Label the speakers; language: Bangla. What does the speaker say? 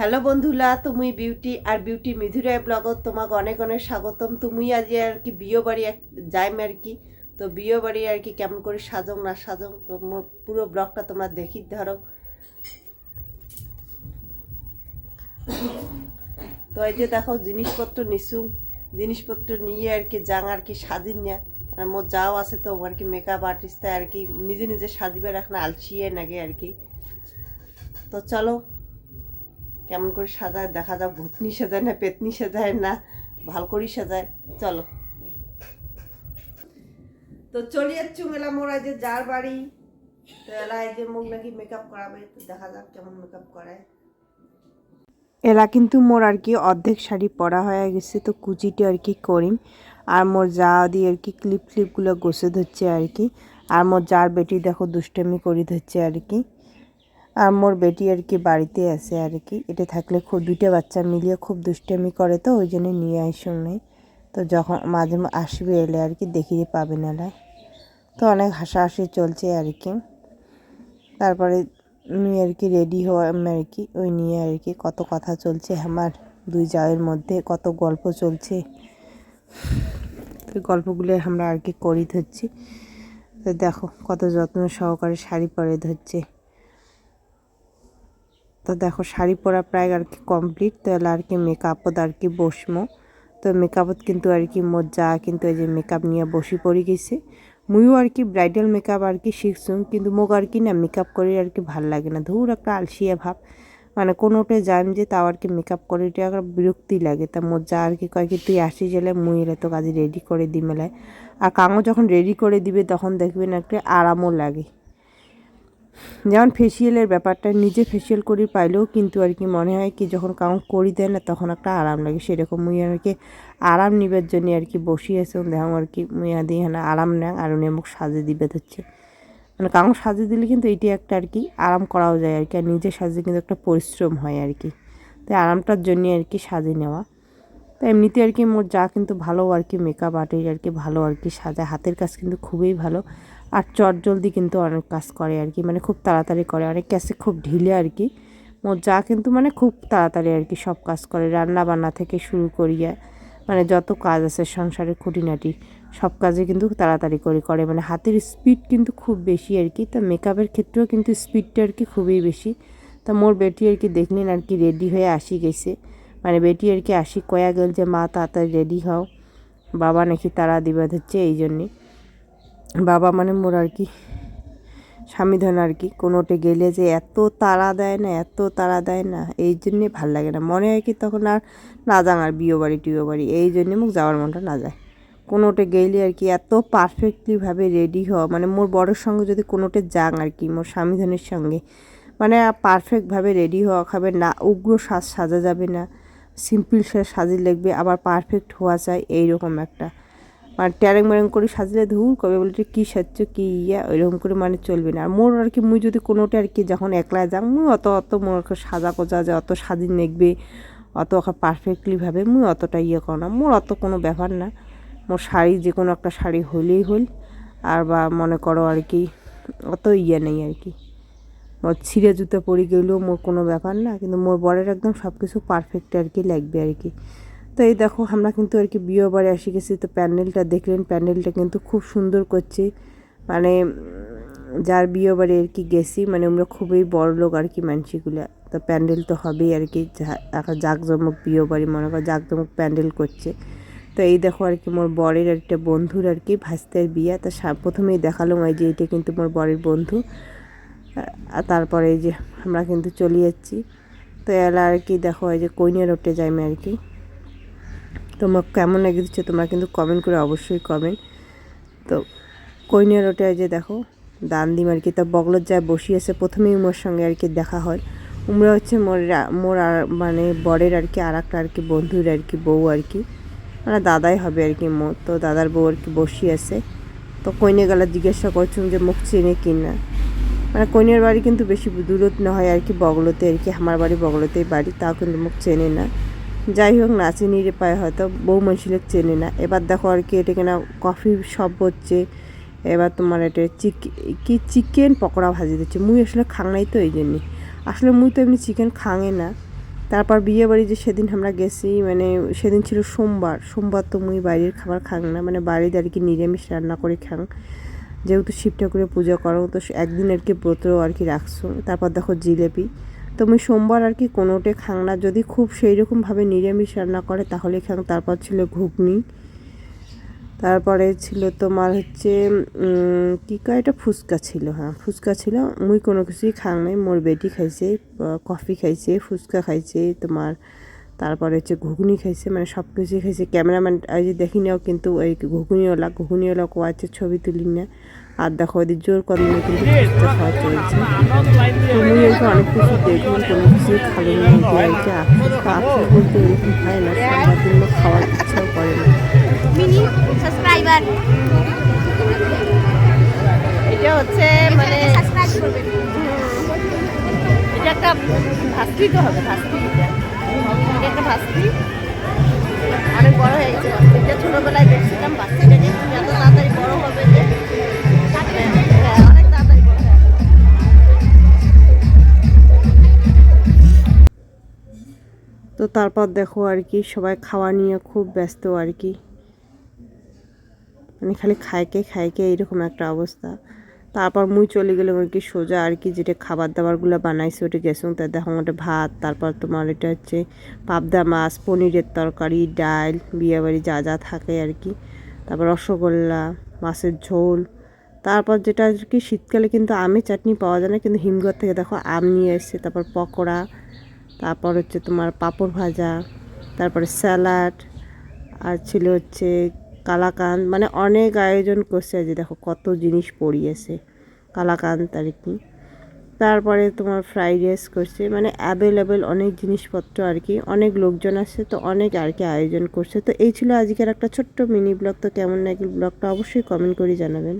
Speaker 1: হ্যালো বন্ধুলা তুমি বিউটি আর বিউটি মিধুরায় ব্লগত তোমাকে অনেক অনেক স্বাগতম। তুমি আজ আর কি বিয়ে বাড়ি এক যাইম আর কি। তো বিয়ে বাড়ি আর কি কেমন করে সাজং না সাজং তো পুরো ব্লগটা তোমরা দেখি ধরো। তো এই যে দেখো, জিনিসপত্র নিসুম জিনিসপত্র নিয়ে আর কি যাং আর কি সাজিন না। মানে মোর যাও আছে তো, আর কি মেকআপ আর্টিস্ট আর কি নিজে নিজে সাজিবে রাখ না আলসিয়ে নাগে আর কি। তো চলো কেমন করে সাজায়, দেখা যাক ভূতনি সাজায় না পেতনি সাজায় না ভালো করি সাজায়। চলো। তো চলে যাচ্ছু মেলা মোরা যে যার বাড়ি। তো এলা যে মুখ নাকি মেকআপ করাবে, তো দেখা যাক কেমন মেকআপ করায়। এলা কিন্তু মোর আর কি অর্ধেক শাড়ি পরা হয়ে গেছে, তো কুচিটি আর কি করিম। আর মোর যা দিয়ে আর কি ক্লিপ ক্লিপগুলো গোছে ধরছে আর কি। আর মোর যার বেটি দেখো দুষ্টামি করি ধরছে আর কি। মোর বেটি আর কি বাড়িতে আছে আর কি এটা থাকলে খুব, দুইটা বাচ্চা মিলিয়ে খুব দুষ্টামি করে তো, ওই জন্য নিয়ে আসুন নেই। তো যখন মাঝে আসবে এলে আর কি দেখিয়ে পাবে না। তো অনেক হাসাহাসি চলছে আর কি তারপরে আমি আর কি রেডি হওয়া আর কি ওই নিয়ে আর কি কত কথা চলছে আমার দুই জায়ের মধ্যে, কত গল্প চলছে। গল্পগুলো আমরা আর কি করি ধরছি। তো দেখো কত যত্ন সহকারে শাড়ি পরে ধরছে। তো দেখো শাড়ি পরা প্রায় আর কি কমপ্লিট তো এলা আর কি মেকআপত আর কি বসমো তো মেকআপত কিন্তু আর কি যা কিন্তু এই যে মেকআপ নিয়ে বসি পড়ে গেছে মুইও আর কি ব্রাইডাল মেকআপ আর কি শিখছুম কিন্তু মোক আর কি না মেকআপ করে আর কি ভালো লাগে না ধুর একটা আলসিয়া ভাব মানে কোনোটা জান যে তাও আর কি মেকআপ করে একটা বিরক্তি লাগে তা যা আর কি কয় কি তুই আসি গেলে মুই এলে তো কাজে রেডি করে দি মেলায় আর কাঙও যখন রেডি করে দিবে তখন দেখবেন একটা আরামও লাগে যেমন ফেসিয়ালের ব্যাপারটা নিজে ফেসিয়াল করি পাইলেও কিন্তু আর কি মনে হয় কি যখন কাউন্ট করি দেয় না তখন একটা আরাম লাগে সেরকম মুই আর কি আরাম নিবার জন্য আর কি বসিয়েছে দেখো আর কি মুইয়া দিয়ে হ্যাঁ আরাম নেয় আর উনি মুখ সাজে দিবে হচ্ছে মানে কাউন্ট সাজে দিলে কিন্তু এটি একটা আর কি আরাম করাও যায় আর কি আর নিজে সাজে কিন্তু একটা পরিশ্রম হয় আর কি তাই আরামটার জন্য আর কি সাজে নেওয়া তো এমনিতে আর কি মোর যা কিন্তু ভালো আর কি মেকআপ আর্টিস্ট আর কি ভালো আর কি সাজায় হাতের কাজ কিন্তু খুবই ভালো আর চট জলদি কিন্তু অনেক কাজ করে আর কি মানে খুব তাড়াতাড়ি করে। অনেক ক্যাসে খুব ঢিলে আর কি। যা কিন্তু মানে খুব তাড়াতাড়ি আর কি সব কাজ করে। রান্না বান্না থেকে শুরু করিয়া মানে যত কাজ আছে সংসারের খুঁটিনাটি, সব কাজে কিন্তু তাড়াতাড়ি করে করে। মানে হাতের স্পিড কিন্তু খুব বেশি আর কি। তা মেকআপের ক্ষেত্রেও কিন্তু স্পিডটা আর কি খুবই বেশি। তা মোর বেটি আর কি দেখলেন আর কি রেডি হয়ে আসি গেছে। মানে বেটি আর কি আসি কয়া গেল যে, মা, তাড়াতাড়ি রেডি হও। বাবা নাকি তারা দিবা হচ্ছে এই জন্যে বাবা মানে মোর আর কি, স্বামী ধন আর কি। কোনোটে গেলে যে এত তাড়া দেয় না, এত তাড়া দেয় না, এই জন্যে ভালো লাগে না। মনে হয় কি তখন আর না যাং আর বিয়ে বাড়ি, টিয়ে বাড়ি, এই জন্যে মুখ যাওয়ার মনটা না যায়। কোনোটে গেলে আর কি এত পারফেক্টলিভাবে রেডি হওয়া মানে মোর বড়োর সঙ্গে যদি কোনোটে যাং আর কি, মোর স্বামী ধনের সঙ্গে মানে পারফেক্টভাবে রেডি হওয়া, খাবে না, উগ্র সাজ সাজা যাবে না সিম্পল সাজ সাজি লাগবে আবার পারফেক্ট হওয়া চাই এইরকম একটা। মানে ট্যারেং ম্যারেং করে সাজলে ধুর কবে বলছে কী সাজছো, কী ইয়া, ওইরকম করে মানে চলবে না। আর মোর আর কি, মুই যদি কোনোটা আর কি যখন একলা যাং মুই অত অত মোর সাজা কোজা যে অত সাজি নেকবে, অত পারফেক্টলিভাবে মুই অতটা ইয়ে করো না। মোর অত কোনো ব্যাপার না। মোর শাড়ি যে কোনো একটা শাড়ি হলেই হল আর বা মনে করো আর কি, অত ইয়ে নেই আর কি। মোর ছিঁড়ে জুতো পরে গেলেও মোর কোনো ব্যাপার না, কিন্তু মোর বরের একদম সব কিছু পারফেক্ট আর কি লাগবে আর কি। তো এই দেখো আমরা কিন্তু আর কি বিয়ে বাড়ি এসে গেছি, তো প্যান্ডেলটা দেখলেন, প্যান্ডেলটা কিন্তু খুব সুন্দর করছে। মানে যার বিয়ে বাড়ি আর কি গেছি মানে আমরা খুবই বড় লোক আর কি মানসিগুলো তো প্যান্ডেল তো হবেই আর কি একটা জাঁকজমক বিয়ে বাড়ি, মনে করো জাঁকজমক প্যান্ডেল করছে। তো এই দেখো আর কি মোর বরের একটা বন্ধুর আর কি ভাস্তের বিয়া, তা প্রথমেই দেখালাম এই যে এটা কিন্তু মোর বরের বন্ধু। আর তারপরে এই যে আমরা কিন্তু চলে যাচ্ছি। তো এলা আর কি দেখো এই যে কইনিয়া রোডে যাই আর কি। তোমার কেমন লেগে দিচ্ছে তোমরা কিন্তু কমেন্ট করে অবশ্যই কমেন্ট তো কইনিয়া রোডে এই যে দেখো দান দিম আর কি, তা বগলত যায় বসিয়েছে। প্রথমেই মোর সঙ্গে আর কি দেখা হয়। উমরা হচ্ছে মোর মোর মানে বরের আর কি আর একটা আর কি বন্ধুর আর কি বউ আর কি। মানে দাদাই হবে আর কি মোর। তো দাদার বউ আর কি বসিয়েছে। তো কইনে গেলা জিজ্ঞাসা করছুম যে, মুখ চেনে কি না? মানে কইনের বাড়ি কিন্তু বেশি দূরত না হয় আর কি বগলতে আর কি। আমার বাড়ি বগলতেই বাড়ি, তাও কিন্তু মুখ চেনে না। যাই হোক না, চিনি রে পায় হয়তো বউ মানুষের চেনে না। এবার দেখো আর কি এটা কিনা কফি সব হচ্ছে, এবার তোমার এটা কি চিকেন পকোড়া ভাজি দিচ্ছে। মুই আসলে খাং নাই তো এই জন্যে। আসলে মুই তো এমনি চিকেন খাঙে না। তারপর বিয়ে বাড়ি যে সেদিন আমরা গেছি মানে সেদিন ছিল সোমবার। সোমবার তো মুই বাইরের খাবার খাং না মানে বাড়িতে আর কি নিরামিষ রান্না করে খাং। যেহেতু শিব ঠাকুরের পূজা করো, তো একদিন আর কি ব্রত আর কি রাখছো তারপর দেখো জিলেপি। তো মুই সোমবার আর কি কোনোটে খাং না যদি খুব সেই রকমভাবে নিরামিষ রান্না করে, তাহলে খাং তারপর ছিল ঘুগনি। তারপরে ছিল তোমার হচ্ছে কি কয় এটা ফুচকা ছিল হ্যাঁ ফুচকা ছিল। মুই কোনো কিছুই খাং নাই, মোর বেটি খাইছে কফি খাইছে, ফুচকা খাইছে, তোমার তারপরে হচ্ছে ঘুগনি খাইছে মানে সব কিছুই খাইছে। ক্যামেরাম্যান যে দেখি নাও, কিন্তু ওই ঘুগনিওয়ালা ঘুগনিওয়ালা কোয়াচ্ছে ছবি তুলি না। আর দেখো ওদের জোর কদমে কিন্তু ফুচকা খাওয়া চলছে। তো এসে অনেক কিছু দেখলাম কোনো কিছুই খালি না আফসোস বলতে এরকম হয় না খাওয়ার ইচ্ছাও করে না।
Speaker 2: এটা হচ্ছে মানে এটা একটা ভাস্তি তো হবে ভাস্তি এটা। এটা একটা ভাস্তি। অনেক বড় হয়ে গেছে। ছোটবেলায় দেখছিলাম বাচ্চাটাকে
Speaker 1: তো তারপর দেখো আর কি, সবাই খাওয়া নিয়ে খুব ব্যস্ত আর কি। মানে খালি খাইকে খাইকে এইরকম একটা অবস্থা। তারপর মুই চলে গেলাম আর কি সোজা আর কি, যেটা খাবার দাবারগুলো বানাইছে ওটা গেছিলাম তাই দেখো ওটা ভাত, তারপর তোমার এটা হচ্ছে পাবদা মাছ, পনিরের তরকারি, ডাল, বিয়েবাড়ি যা যা থাকে আর কি। তারপর রসগোল্লা, মাছের ঝোল। তারপর যেটা আর কি, শীতকালে কিন্তু আমের চাটনি পাওয়া যায় না, কিন্তু হিমঘর থেকে দেখো আম নিয়ে এসছে। তারপর পকোড়া তারপর হচ্ছে তোমার পাঁপড় ভাজা, তারপরে স্যালাড, আর ছিল হচ্ছে কালাকান্দ মানে অনেক আয়োজন করছে যে দেখো কত জিনিস পড়িয়েছে কালাকান্দ আর কি। তারপরে তোমার ফ্রাইড রাইস করছে মানে অ্যাভেলেবেল অনেক জিনিসপত্র আর কি, অনেক লোকজন আসছে, তো অনেক আর কি আয়োজন করছে। তো এই ছিল আজকের একটা ছোট্ট মিনি ব্লগ তো কেমন লাগল ব্লগটা অবশ্যই কমেন্ট করে জানাবেন।